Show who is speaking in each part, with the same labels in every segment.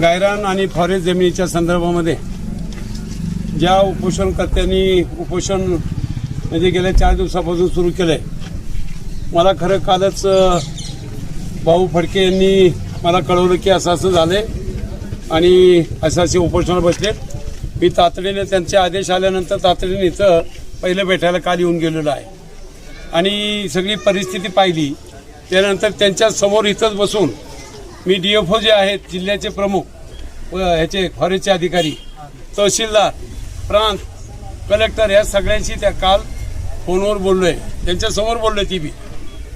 Speaker 1: गायरान आणि फॉरेस्ट जमिनीच्या संदर्भामध्ये ज्या उपोषणकर्त्यांनी उपोषण म्हणजे गेल्या चार दिवसापासून सुरू केलं आहे मला खरं कालच भाऊ फडके यांनी मला कळवलं की असं असं आहे आणि असं असे उपोषणाला बसले मी तातडीने त्यांचे आदेश आल्यानंतर तातडीने इथं पहिलं भेटायला काल येऊन गेलेलो आहे. आणि सगळी परिस्थिती पाहिली त्यानंतर त्यांच्यासमोर इथंच बसून मी डी एफ ओ जे आहेत जिल्ह्याचे प्रमुख व ह्याचे फॉरेस्टचे अधिकारी तहसीलदार प्रांत कलेक्टर या सगळ्यांशी त्या काल फोनवर बोललो आहे त्यांच्यासमोर बोललो ती बी.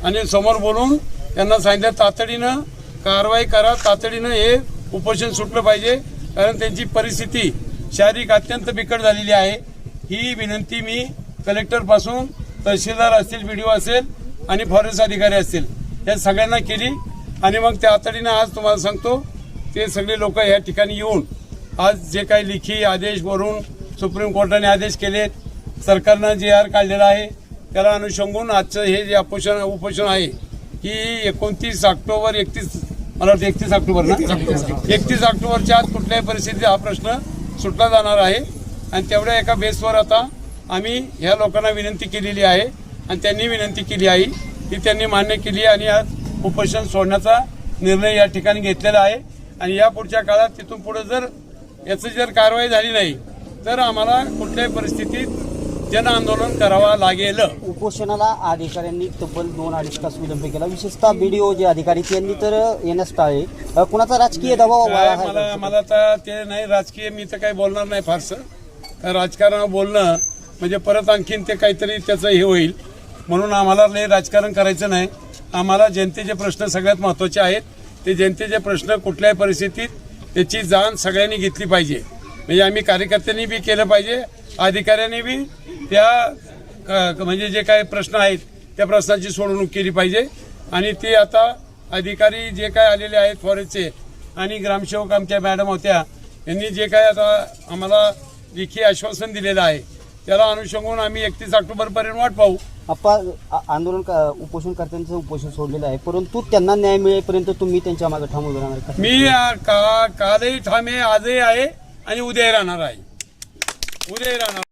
Speaker 1: आणि समोर बोलून त्यांना सांगितलं तातडीनं कारवाई करा तातडीनं हे उपोषण सुटलं पाहिजे कारण त्यांची परिस्थिती शारीरिक अत्यंत बिकट झालेली आहे. ही विनंती मी कलेक्टरपासून तहसीलदार असतील बी असेल आणि फॉरेस्ट अधिकारी असतील या सगळ्यांना केली. आणि मग त्या तातडीनं आज तुम्हाला सांगतो ते सगळे लोक या ठिकाणी येऊन आज जे काही लेखी आदेश वरून सुप्रीम कोर्टाने आदेश केलेत सरकारनं जे आर काढलेला आहे त्याला अनुषंगून आजचं हे जे अपोषण उपोषण आहे की एकोणतीस ऑक्टोबर एकतीस मला वाटतं एकतीस ऑक्टोबर ना? एकतीस ऑक्टोबरच्या आत कुठल्याही परिस्थितीत हा प्रश्न सुटला जाणार आहे. आणि तेवढ्या एका बेसवर आता आम्ही ह्या लोकांना विनंती केलेली आहे आणि त्यांनी विनंती केली आहे ती त्यांनी मान्य केली आणि आज उपोषण सोडण्याचा निर्णय या ठिकाणी घेतलेला आहे. आणि या पुढच्या काळात तिथून पुढे जर याची जर कारवाई झाली नाही तर आम्हाला कुठल्याही परिस्थितीत जन आंदोलन करावं लागेल.
Speaker 2: उपोषणाला अधिकाऱ्यांनी तब्बल दोन अडीच तास विलंब केला. विशेषतः बीडीओ जे अधिकारी त्यांनी तर येण्यास टाळले अ, कुणाचा राजकीय दबाव
Speaker 1: मला? मला तर ते नाही राजकीय मी तर काही बोलणार नाही फारसं. कारण राजकारण बोलणं म्हणजे परत आणखीन ते काहीतरी त्याचं हे होईल. म्हणून आम्हाला लय राजकारण करायचं नाही. आम्हाला जनतेचे प्रश्न सगळ्यात महत्त्वाचे आहेत. ते जनतेचे प्रश्न कुठल्याही परिस्थितीत त्याची जाण सगळ्यांनी घेतली पाहिजे. म्हणजे आम्ही कार्यकर्त्यांनी बी केलं पाहिजे. अधिकाऱ्यांनी बी त्या क- म्हणजे जे काही प्रश्न आहेत त्या प्रश्नाची सोडवणूक केली पाहिजे. आणि ते आता अधिकारी जे काय आलेले आहेत फॉरेस्टचे आणि ग्रामसेवक आमच्या मॅडम होत्या यांनी जे काय आता आम्हाला लेखी आश्वासन दिलेलं आहे त्याला अनुषंगून आम्ही एकतीस ऑक्टोबरपर्यंत वाट पाहू.
Speaker 2: आप्पा आ- आंदोलन क- उपोषणकर्त्यांचं उपोषण सोडलेलं आहे. परंतु त्यांना न्याय मिळेपर्यंत तुम्ही त्यांच्या मागे ठाम उभे राहणार का?
Speaker 1: मी का कालही ठामे आजही आहे आणि उद्याही राहणार आहे. उद्याही राहणार.